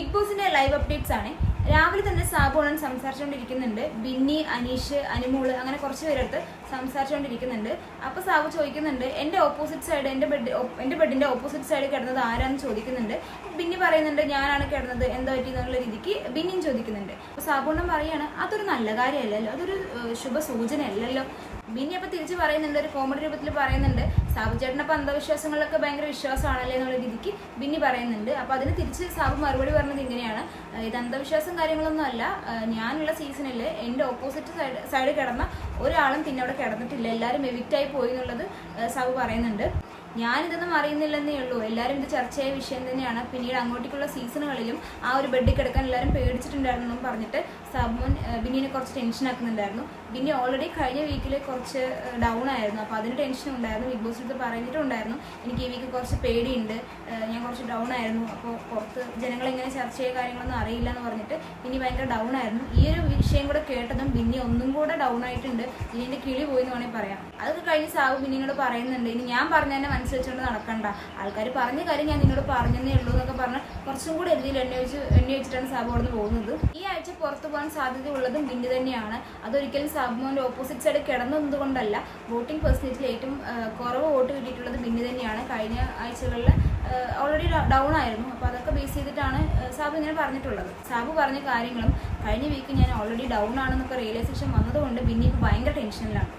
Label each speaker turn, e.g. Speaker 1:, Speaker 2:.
Speaker 1: Big ബോസിന്റെ live updates ആണ്. രാവിലെ തന്നെ സാബുണൻ സംസാരിച്ചുകൊണ്ടിരിക്കുന്നുണ്ട് ബിന്നി അനീഷ് അനുമോൾ അങ്ങനെ കുറച്ച് പേരെടുത്ത് സംസാരിച്ചുകൊണ്ടിരിക്കുന്നുണ്ട് അപ്പൊ സാബു ചോദിക്കുന്നുണ്ട് എന്റെ ഓപ്പോസിറ്റ് സൈഡ് എന്റെ ബെഡ് എന്റെ ബെഡിന്റെ ഓപ്പോസിറ്റ് സൈഡ് കിടന്നത് ആരാന്ന് ചോദിക്കുന്നുണ്ട്? ബിന്നി പറയുന്നുണ്ട് ഞാനാണ് കിടന്നത്. എന്താ പറ്റി? എന്നുള്ള രീതിക്ക് ബിന്നിയും ചോദിക്കുന്നുണ്ട്. അപ്പൊ സാബുണ്ണൻ പറയാണ് അതൊരു നല്ല കാര്യമല്ലല്ലോ. അതൊരു ശുഭ ശുഭ സൂചനയല്ലല്ലോ ബിന്നി അപ്പൊ തിരിച്ച് പറയുന്നുണ്ട് ഒരു കോമഡി രൂപത്തിൽ പറയുന്നുണ്ട് സാബു ചേട്ടനപ്പോൾ അന്ധവിശ്വാസങ്ങളിലൊക്കെ ഭയങ്കര വിശ്വാസമാണല്ലേ എന്നുള്ള രീതിക്ക് ബിന്നി പറയുന്നുണ്ട്. അപ്പോൾ അതിന് തിരിച്ച് സാബു മറുപടി പറഞ്ഞത് ഇങ്ങനെയാണ്. "ഏഹ് ഇത് അന്ധവിശ്വാസം കാര്യങ്ങളൊന്നും അല്ല. ഞാനുള്ള സീസണിൽ എന്റെ ഓപ്പോസിറ്റ് സൈഡ് സൈഡ് കിടന്ന ഒരാളും പിന്നെ അവിടെ കിടന്നിട്ടില്ല. എല്ലാവരും എവിക്റ്റായി പോയി എന്നുള്ളത് സാബു പറയുന്നുണ്ട്. ഞാനിതൊന്നും അറിയുന്നില്ലെന്നേ ഉള്ളൂ. എല്ലാവരും ഇത് ചർച്ചയായ വിഷയം തന്നെയാണ്. പിന്നീട് അങ്ങോട്ടേക്കുള്ള സീസണുകളിലും ആ ഒരു ബെഡ് കിടക്കാൻ എല്ലാവരും പേടിച്ചിട്ടുണ്ടായിരുന്നു പറഞ്ഞിട്ട് സബ്മോൻ ബിന്നിനെ കുറച്ച് ടെൻഷൻ ആക്കുന്നുണ്ടായിരുന്നു. ബിന്നി ഓൾറെഡി കഴിഞ്ഞ വീക്കിൽ കുറച്ച് ഡൗൺ ആയിരുന്നു. അപ്പോൾ അതിന് ടെൻഷൻ ഉണ്ടായിരുന്നു. ബിഗ് ബോസ് അടുത്ത് പറഞ്ഞിട്ടുണ്ടായിരുന്നു എനിക്ക് ഈ വീക്ക് കുറച്ച് പേടിയുണ്ട്. ഞാൻ കുറച്ച് ഡൗൺ ആയിരുന്നു. അപ്പോൾ പുറത്ത് ജനങ്ങൾ എങ്ങനെ ചർച്ച ചെയ്യുക കാര്യങ്ങളൊന്നും അറിയില്ല എന്ന് പറഞ്ഞിട്ട് ബിന്നി ഭയങ്കര ഡൗൺ ആയിരുന്നു. ഈ ഒരു വിഷയം കൂടെ കേട്ടതും ബിന്നി ഒന്നും കൂടെ ഡൗൺ ആയിട്ടുണ്ട്. ബിന്നിന്റെ കിളി പോയി എന്ന് വേണമെങ്കിൽ പറയാം. അതൊക്കെ കഴിഞ്ഞ് സാബു ബിന്നിനോട് പറയുന്നുണ്ട്. ഇനി ഞാൻ പറഞ്ഞ മനസ്സിൽ നടക്കണ്ട. ആൾക്കാർ പറഞ്ഞ കാര്യം ഞാൻ നിന്നോട് പറഞ്ഞതേ ഉള്ളൂ എന്നൊക്കെ പറഞ്ഞ് കുറച്ചും കൂടി എന്തെങ്കിലും എണ്ണ വെച്ചിട്ടാണ് സാബു അവിടെ പോകുന്നത്. ഈ ആഴ്ച പുറത്തു പോകാൻ സാധ്യത ഉള്ളതും ബിന്ദു തന്നെയാണ്. അതൊരിക്കലും സാബുമോന്റെ ഓപ്പോസിറ്റ് സൈഡ് കിടന്നത് കൊണ്ടല്ല വോട്ടിംഗ് പെർസെന്റേജിൽ ഏറ്റവും കുറവ് വോട്ട് കിട്ടിയിട്ടുള്ളത് ബിന്ദു തന്നെയാണ്. കഴിഞ്ഞ ആഴ്ചകളിൽ ഓൾറെഡി ഡൗൺ ആയിരുന്നു. അപ്പോൾ അതൊക്കെ ബേസ് ചെയ്തിട്ടാണ് സാബു ഇങ്ങനെ പറഞ്ഞിട്ടുള്ളത്. സാബു പറഞ്ഞ കാര്യങ്ങളും കഴിഞ്ഞ വീക്ക് ഞാൻ ഓൾറെഡി ഡൗൺ ആണെന്നൊക്കെ റിയലൈസേഷൻ വന്നതുകൊണ്ട് ബിന്നി ഇപ്പോൾ ഭയങ്കര ടെൻഷനിലാണ്